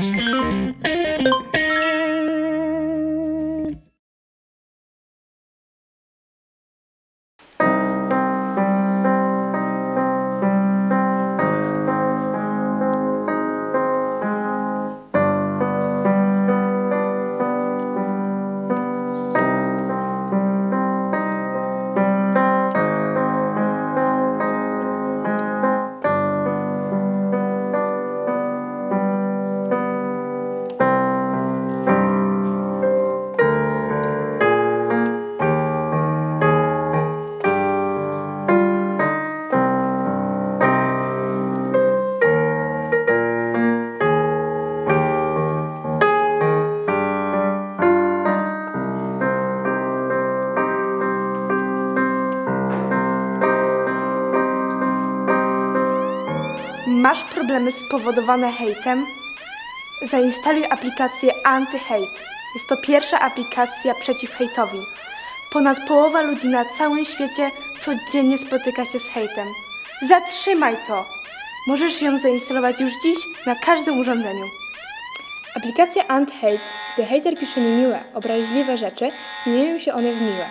あら。Masz problemy spowodowane hejtem? Zainstaluj aplikację Anti-Hate. Jest to pierwsza aplikacja przeciw hejtowi. Ponad połowa ludzi na całym świecie codziennie spotyka się z hejtem. Zatrzymaj to! Możesz ją zainstalować już dziś na każdym urządzeniu. Aplikacja Anti-Hate, gdy hejter pisze niemiłe, obraźliwe rzeczy, zmieniają się one w miłe.